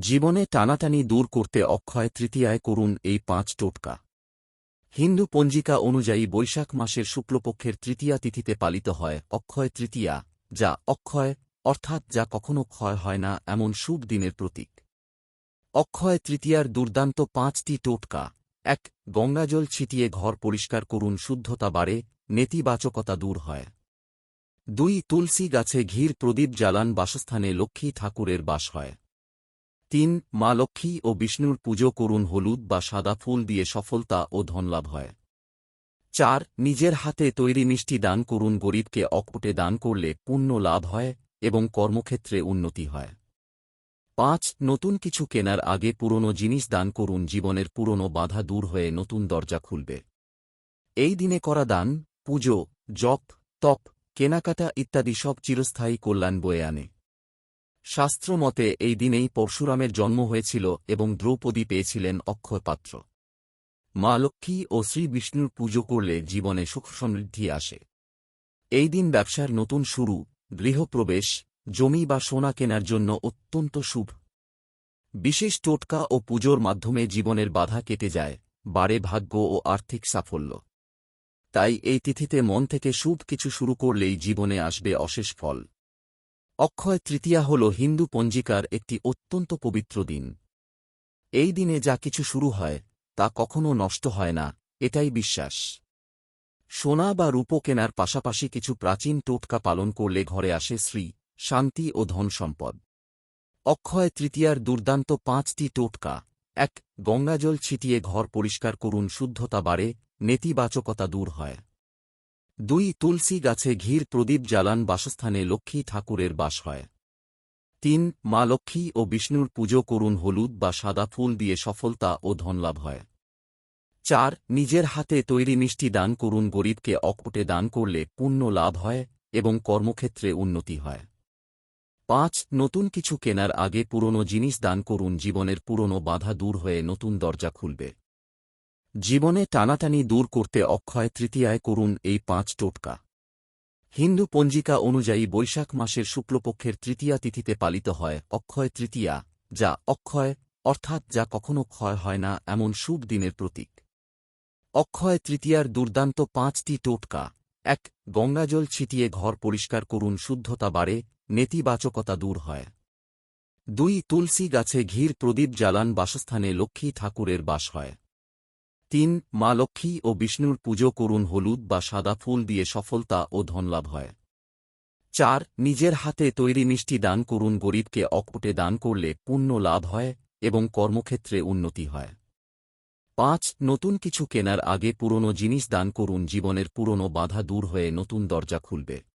জীবনে টানাটানি দূর করতে অক্ষয় তৃতীয়ায় করুন এই পাঁচ টোটকা। হিন্দু পঞ্জিকা অনুযায়ী বৈশাখ মাসের শুক্লপক্ষের তৃতীয়া তিথিতে পালিত হয় অক্ষয় তৃতীয়া, যা অক্ষয়, অর্থাৎ যা কখনো ক্ষয় হয় না, এমন শুভ দিনের প্রতীক। অক্ষয় তৃতীয়ার দুর্দান্ত পাঁচটি টোটকা। এক, গঙ্গাজল ছিটিয়ে ঘর পরিষ্কার করুন শুদ্ধতা বাড়ে, নেতিবাচকতা দূর হয়। দুই, তুলসী গাছে ঘির প্রদীপ জ্বালান বাসস্থানে লক্ষ্মী ঠাকুরের বাস হয়। তিন, মা লক্ষ্মী ও বিষ্ণুর পুজো করুন হলুদ বা সাদা ফুল দিয়ে সফলতা ও ধনলাভ হয়। চার, নিজের হাতে তৈরি মিষ্টি দান করুন গরিবকে অকপটে দান করলে পুণ্য লাভ হয় এবং কর্মক্ষেত্রে উন্নতি হয়। পাঁচ, নতুন কিছু কেনার আগে পুরনো জিনিস দান করুন জীবনের পুরনো বাধা দূর হয়ে নতুন দরজা খুলবে। এই দিনে করা দান, পুজো, জপ, তপ, কেনাকাটা ইত্যাদি সব চিরস্থায়ী কল্যাণ বয়ে আনে। শাস্ত্রমতে, এই দিনেই পরশুরামের জন্ম হয়েছিল এবং দ্রৌপদী পেয়েছিলেন অক্ষয় পাত্র মা লক্ষ্মী ও শ্রী বিষ্ণুর পুজো করলে জীবনে সুখ সমৃদ্ধি আসে। এই দিন ব্যবসার নতুন শুরু, গৃহপ্রবেশ, জমি বা সোনা কেনার জন্য অত্যন্ত শুভ। বিশেষ টোটকা ও পুজোর মাধ্যমে জীবনের বাধা কেটে যায়, বাড়ে ভাগ্য ও আর্থিক সাফল্য। তাই এই তিথিতে মন থেকে শুভ কিছু শুরু করলেই জীবনে আসবে অশেষ ফল। অক্ষয় তৃতীয়া হল হিন্দু পঞ্জিকার একটি অত্যন্ত পবিত্র দিন। এই দিনে যা কিছু শুরু হয়, তা কখনও নষ্ট হয় না, এটাই বিশ্বাস। সোনা বা রূপো কেনার পাশাপাশি কিছু প্রাচীন টোটকা পালন করলে ঘরে আসে শ্রী শান্তি ও ধন সম্পদ। অক্ষয় তৃতীয়ার দুর্দান্ত পাঁচটি টোটকা। এক, গঙ্গাজল ছিটিয়ে ঘর পরিষ্কার করুন, শুদ্ধতা বাড়ে, নেতিবাচকতা দূর হয়। দুই তুলসী গাছে ঘির প্রদীপ জ্বালান বাসস্থানে লক্ষ্মী ঠাকুরের বাস হয়। তিন, মা লক্ষ্মী ও বিষ্ণুর পুজো করুন হলুদ বা সাদা ফুল দিয়ে সফলতা ও ধনলাভ হয়। চার, নিজের হাতে তৈরি মিষ্টি দান করুন গরিবকে অকপটে দান করলে পুণ্য লাভ হয় এবং কর্মক্ষেত্রে উন্নতি হয়। পাঁচ, নতুন কিছু কেনার আগে পুরনো জিনিস দান করুন জীবনের পুরনো বাধা দূর হয়ে নতুন দরজা খুলবে। জীবনে টানাটানি দূর করতে অক্ষয় তৃতীয়ায় করুন এই পাঁচ টোটকা। হিন্দু পঞ্জিকা অনুযায়ী বৈশাখ মাসের শুক্লপক্ষের তৃতীয়া তিথিতে পালিত হয় অক্ষয় তৃতীয়া, যা অক্ষয়, অর্থাৎ যা কখনো ক্ষয় হয় না, এমন শুভ দিনের প্রতীক। অক্ষয় তৃতীয়ার দুর্দান্ত পাঁচটি টোটকা। এক, গঙ্গাজল ছিটিয়ে ঘর পরিষ্কার করুন শুদ্ধতা বাড়ে, নেতিবাচকতা দূর হয়। দুই, তুলসী গাছে ঘির প্রদীপ জ্বালান বাসস্থানে লক্ষ্মী ঠাকুরের বাস হয়। তিন, মা লক্ষ্মী ও বিষ্ণুর পুজো করুন হলুদ বা সাদা ফুল দিয়ে সফলতা ও ধনলাভ হয়। চার, নিজের হাতে তৈরি মিষ্টি দান করুন গরিবকে অকপটে দান করলে পুণ্য লাভ হয় এবং কর্মক্ষেত্রে উন্নতি হয়। পাঁচ, নতুন কিছু কেনার আগে পুরনো জিনিস দান করুন, জীবনের পুরনো বাধা দূর হয়ে নতুন দরজা খুলবে।